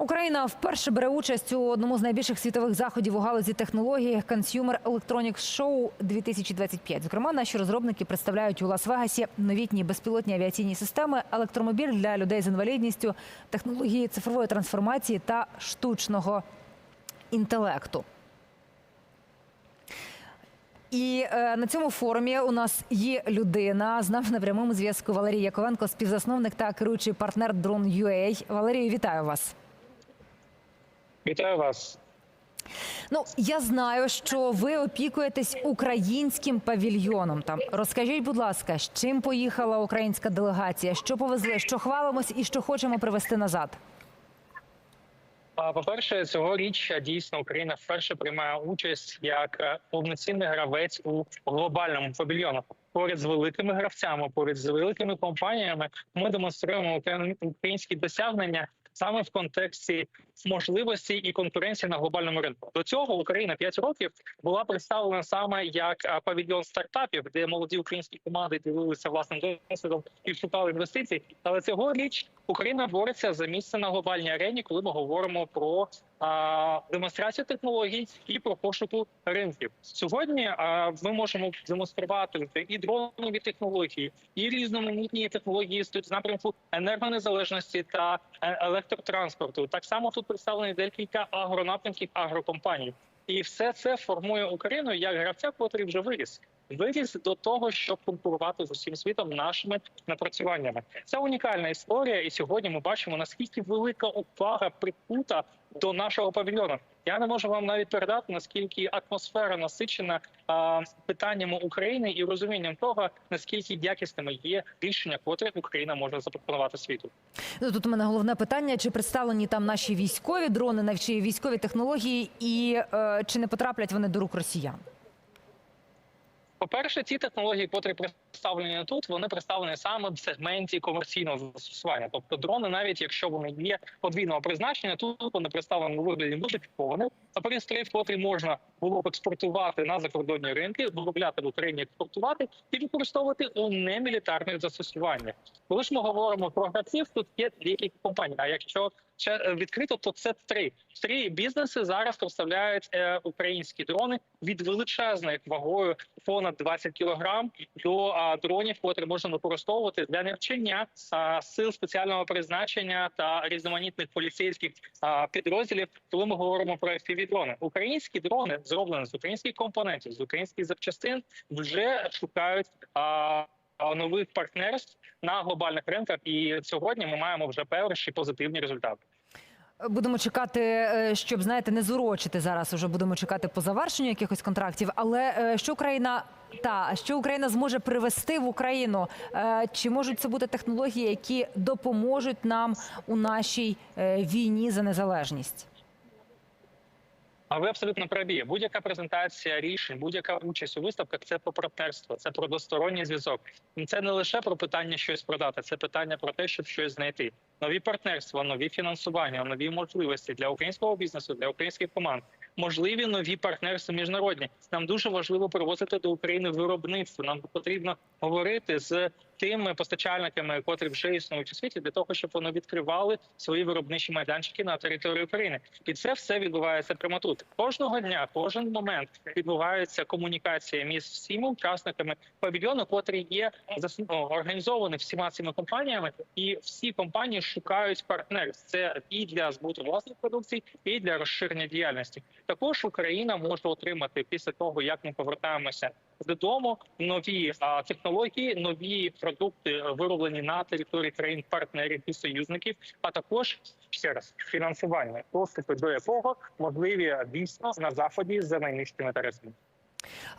Україна вперше бере участь у одному з найбільших світових заходів у галузі технології Consumer Electronics Show 2025. Зокрема, наші розробники представляють у Лас-Вегасі новітні безпілотні авіаційні системи, електромобіль для людей з інвалідністю, технології цифрової трансформації та штучного інтелекту. І е, на цьому форумі у нас є людина з нами на прямому зв'язку Валерій Яковенко, співзасновник та керуючий партнер Drone.ua. Валерію, вітаю вас. Вітаю вас. Ну я знаю, що ви опікуєтесь українським павільйоном. Там розкажіть, будь ласка, з чим поїхала українська делегація? Що повезли, що хвалимось і що хочемо привезти назад? По-перше, цьогоріч е, дійсно Україна вперше приймає участь як е, повноцінний гравець у глобальному павільйону. Поряд з великими гравцями, поряд з великими компаніями, ми демонструємо українські досягнення саме в контексті можливості і конкуренції на глобальному ринку. До цього Україна 5 років була представлена саме як павільйон стартапів, де молоді українські команди ділилися власним досвідом і шукали інвестицій. Але цьогоріч Україна бореться за місце на глобальній арені, коли ми говоримо про демонстрацію технологій і про пошуку ринків. Сьогодні ми можемо демонструвати і дронові технології, і різноманітні технології з з напрямку енергонезалежності та е, електротранспорту. Так само тут представлені декілька агронапрямків агрокомпаній. І все це формує Україну як гравця, котрий вже виріс. Виріс до того, щоб конкурувати з усім світом нашими напрацюваннями. Це унікальна історія, і сьогодні ми бачимо наскільки велика увага прикута до нашого павільйону. Я не можу вам навіть передати наскільки атмосфера насичена а, питаннями України і розумінням того, наскільки якісними є рішення, котре Україна може запропонувати світу. Ну, Тут у мене головне питання: чи представлені там наші військові дрони, нав- чи військові технології, і е, чи не потраплять вони до рук росіян? По-перше, ці технології, котрі представлені тут, вони представлені саме в сегменті комерційного застосування. Тобто дрони, навіть якщо вони є подвійного призначення, тут вони представлені у вигляді модифікованих пристроїв, котрі можна було б експортувати на закордонні ринки, виробляти в Україні, експортувати і використовувати у немілітарних застосуваннях. Коли ж ми говоримо про гравців, тут є декілька компаній. А якщо ще е, відкрито, то це три. Три бізнеси зараз представляють е, українські дрони від величезної вагою понад 20 кілограм до а, дронів, котрі можна використовувати для навчання а, сил спеціального призначення та різноманітних поліцейських а, підрозділів. Коли ми говоримо про fpv дрони, українські дрони зроблені з українських компонентів, з українських запчастин, вже шукають. А, Нових партнерств на глобальних ринках, і сьогодні ми маємо вже перші позитивні результати. Будемо чекати, е, щоб знаєте, не зурочити зараз. Уже будемо чекати по завершенню якихось контрактів. Але е, що Україна та що Україна зможе привести в Україну? Е, Чи можуть це бути технології, які допоможуть нам у нашій війні за незалежність? А ви абсолютно праві. Будь-яка презентація рішень, будь-яка участь у виставках це про партнерство, це про двосторонній зв'язок. Це не лише про питання щось продати, це питання про те, щоб щось знайти. Нові партнерства, нові фінансування, нові можливості для українського бізнесу, для українських команд. Можливі нові партнерства міжнародні. Нам дуже важливо привозити до України виробництво. Нам потрібно говорити з тими постачальниками, котрі вже існують у світі, для того, щоб вони відкривали свої виробничі майданчики на території України. І це все відбувається прямо тут. Кожного дня, кожен момент відбувається комунікація між всіма учасниками павільйону, котрий є ну, організований всіма цими компаніями, і всі компанії шукають партнерів. Це і для збуту власних продукцій, і для розширення діяльності. Також Україна може отримати після того, як ми повертаємося додому, нові технології, нові продукти е, вироблені на території країн партнерів і союзників, а також ще раз фінансування, доступи до якого можливі дійсно на заході за найнижчими тарифами.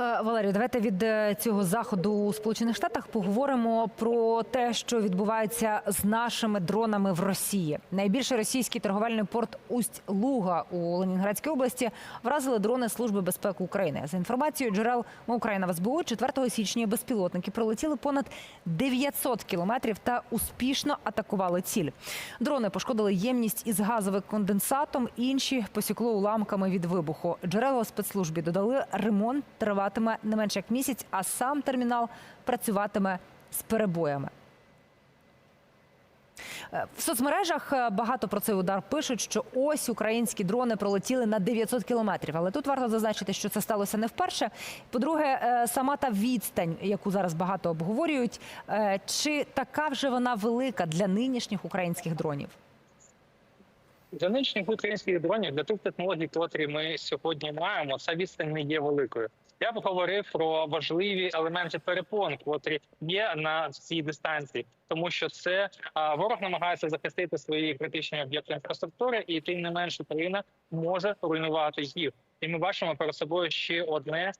Е, Валерію, давайте від е, цього заходу у Сполучених Штатах поговоримо про те, що відбувається з нашими дронами в Росії. Найбільший російський торговельний порт Усть-Луга у Ленінградській області вразили дрони Служби безпеки України. За інформацією джерел «Ми Україна в СБУ, 4 січня безпілотники пролетіли понад 900 кілометрів та успішно атакували ціль. Дрони пошкодили ємність із газовим конденсатом, інші посікло уламками від вибуху. Джерела спецслужбі додали ремонт триватиме не менше як місяць, а сам термінал працюватиме з перебоями. Е, В соцмережах е, багато про цей удар пишуть, що ось українські дрони пролетіли на 900 кілометрів. Але тут варто зазначити, що це сталося не вперше. По-друге, е, сама та відстань, яку зараз багато обговорюють, чи така вже вона велика для нинішніх українських дронів? Для нинішніх українських дронів для тих технологій, котрі ми сьогодні маємо, ця відстань не є великою. Я б говорив про важливі елементи перепон, котрі є на цій дистанції, тому що це ворог намагається захистити свої критичні об'єкти інфраструктури, і тим не менше Україна може руйнувати їх. І ми бачимо перед собою ще одне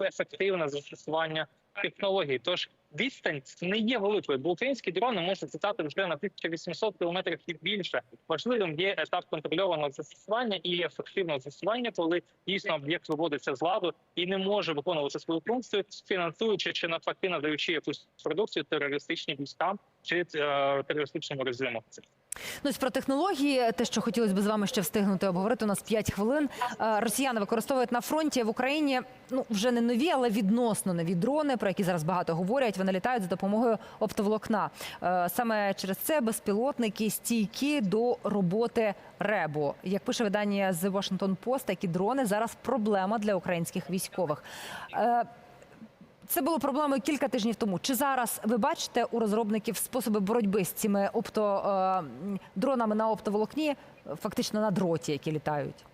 ефективне застосування технологій. Тож відстань не є великою, бо українські дрони можуть літати вже на 1800 кілометрів і більше. Важливим є етап контрольованого застосування і ефективного застосування, коли дійсно об'єкт виводиться з ладу і не може виконувати свою функцію, фінансуючи чи навпаки надаючи якусь продукцію терористичним військам чи е, терористичному режиму. Ну, ось про технології, те, що хотілося б з вами ще встигнути обговорити, у нас 5 хвилин. Е, Росіяни використовують на фронті в Україні ну вже не нові, але відносно нові дрони, про які зараз багато говорять. Вони літають за допомогою оптоволокна. Е, Саме через це безпілотники стійкі до роботи РЕБу. Як пише видання The Washington Post, такі дрони зараз проблема для українських військових. Це було проблемою кілька тижнів тому. Чи зараз ви бачите у розробників способи боротьби з цими опто е, на оптоволокні, фактично на дроті, які літають?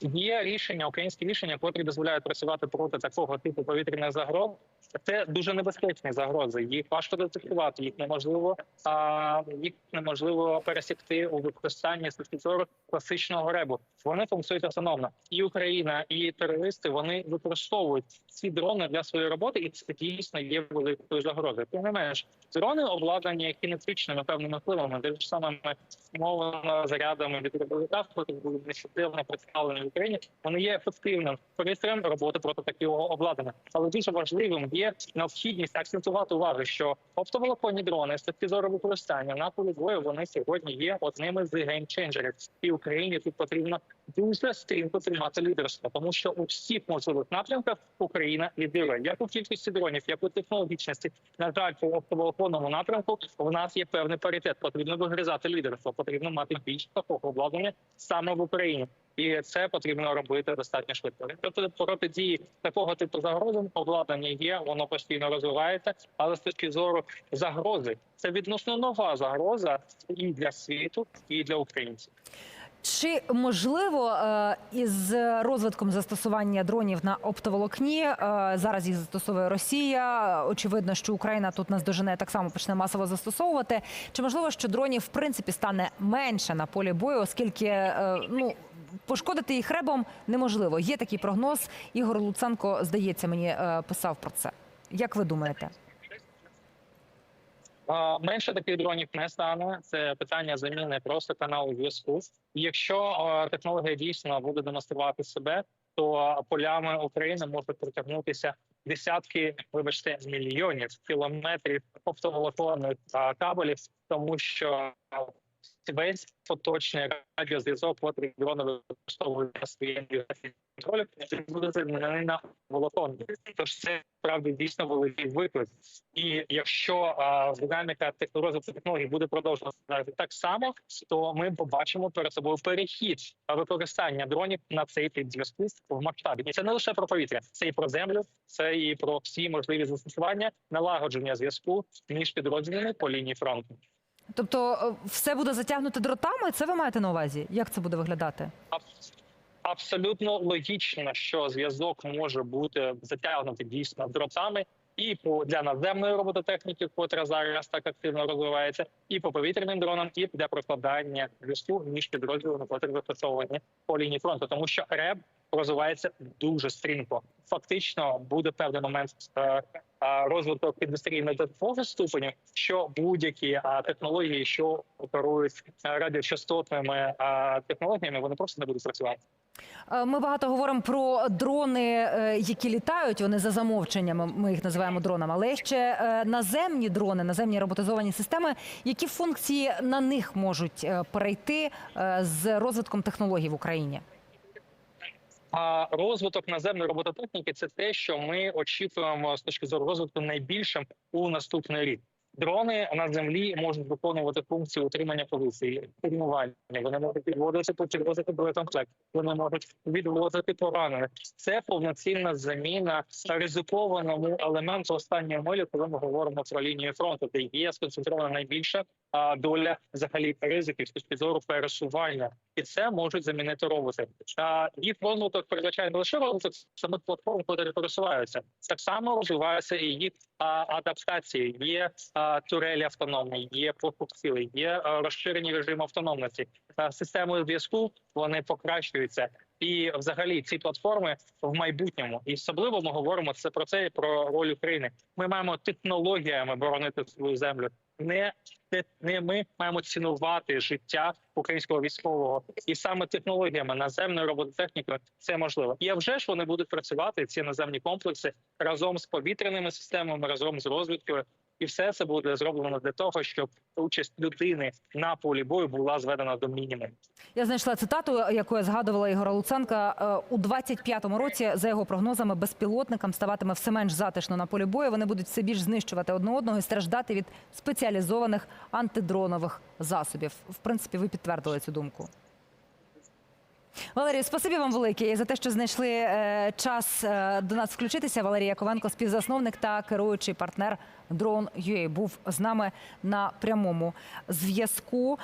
Є рішення, українські рішення, котрі дозволяють працювати проти такого типу повітряних загроз. Це дуже небезпечні загрози. Їх важко детектувати, їх неможливо а, їх неможливо пересікти у використанні зору класичного ребу. Вони функціонують автономно. І Україна, і терористи вони використовують ці дрони для своєї роботи, і це дійсно є великою загрозою. Тим не менш, дрони обладнані кінетичними певними впливами, де ж самими мовами зарядами від робовика, які були нещодавно представлені в Україні. Вони є ефективним пристроєм роботи проти такого обладнання. Але дуже важливим є необхідність акцентувати увагу, що оптоволоконні дрони з точки зору використання на полі бою вони сьогодні є одними з геймченджерів. І Україні тут потрібно дуже стрімко тримати лідерство, тому що у всіх можливих напрямках Україна лідирує як у кількості дронів, як у технологічності. На жаль, по оптоволоконному напрямку в нас є певний паритет. Потрібно вигризати лідерство, потрібно мати більш такого обладнання саме в Україні. І це потрібно робити достатньо швидко. Тобто протидії такого типу загрозам обладнання є, воно постійно розвивається. Але з точки зору загрози, це відносно нова загроза і для світу, і для українців. Чи можливо е, із розвитком застосування дронів на оптоволокні е, зараз їх застосовує Росія? Очевидно, що Україна тут наздожене так само почне масово застосовувати. Чи можливо, що дронів в принципі стане менше на полі бою, оскільки е, ну пошкодити їх ребом неможливо? Є такий прогноз. Ігор Луценко здається, мені е, писав про це. Як ви думаєте? Менше таких дронів не стане. Це питання заміни просто каналу зв'язку. Якщо технологія дійсно буде демонструвати себе, то полями України можуть притягнутися десятки, вибачте, мільйонів кілометрів оптоволоконних кабелів, тому що весь поточний радіозв'язок, котрий дрони використовують своєї навігації контролю, буде замінений на волокон. Тож це справді дійсно великий виклик. І якщо а, динаміка розвитку технологій буде продовжуватися так само, то ми побачимо перед собою перехід використання дронів на цей тип зв'язку в масштабі. І це не лише про повітря, це і про землю, це і про всі можливі застосування налагодження зв'язку між підрозділами по лінії фронту. Тобто, е, все буде затягнуто дротами? Це ви маєте на увазі? Як це буде виглядати? Абсолютно логічно, що зв'язок може бути затягнутий дійсно дротами і по для наземної робототехніки, котра зараз так активно розвивається, і по повітряним дронам, і для прокладання зв'язку між підрозділами, котрі застосовані по лінії фронту, тому що РЕБ розвивається дуже стрімко. Фактично буде певний момент е, е, розвиток індустрії на такого ступеню, що будь-які е, технології, що оперують радіочастотними технологіями, вони просто не будуть працювати. Ми багато говоримо про дрони, які літають. Вони за замовченням. Ми їх називаємо дронами. Але ще наземні дрони, наземні роботизовані системи. Які функції на них можуть перейти з розвитком технологій в Україні? А розвиток наземної робототехніки це те, що ми очікуємо з точки зору розвитку найбільшим у наступний рік. Дрони на землі можуть виконувати функцію утримання позиції, кермування. Вони можуть підводити підвозити боєкомплект. Вони можуть відвозити поранених. Це повноцінна заміна ризикованому елементу останньої милі, коли ми говоримо про лінію фронту, де є сконцентрована найбільша доля взагалі ризиків з точки зору пересування, і це можуть замінити роботи. А їх розвиток передбачає не лише розвиток самих платформ, котрі пересуваються, так само розвиваються і їх адаптації. Є турелі автономні, є пошук цілей, є розширені режими автономності. А, системи зв'язку вони покращуються. І, взагалі, ці платформи в майбутньому, і особливо ми говоримо це про це і про роль України. Ми маємо технологіями боронити свою землю. Не не- ми маємо цінувати життя українського військового, і саме технологіями наземною робототехнікою це можливо. І а вже ж вони будуть працювати ці наземні комплекси разом з повітряними системами, разом з розвідкою. І все це буде зроблено для того, щоб участь людини на полі бою була зведена до мінімуму. Я знайшла цитату, яку я згадувала Ігора Луценка. Е, У 25-му році, за його прогнозами, безпілотникам ставатиме все менш затишно на полі бою. Вони будуть все більш знищувати одне одного і страждати від спеціалізованих антидронових засобів. В принципі, ви підтвердили цю думку. Валерію, спасибі вам велике за те, що знайшли е, час е, до нас включитися. Валерій Яковенко, співзасновник та керуючий партнер Drone.ua, був з нами на прямому зв'язку.